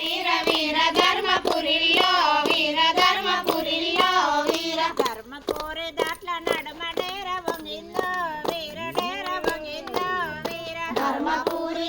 వీర వీర ధర్మపురిలో వీర ధర్మపురిలో వీర ధర్మ కోరి దాట్ల నడమడేర వంగిందో వీర డేర వంగిందో వీర ధర్మపురి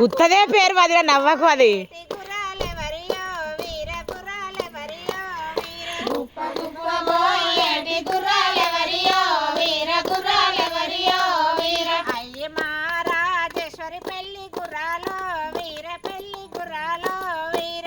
ఉత్తదే పేరు వదిలే నవ్వకు అది. రాజేశ్వరి పెళ్ళి గుర్రాలో వీర పెళ్ళి గుర్రాలో వీర.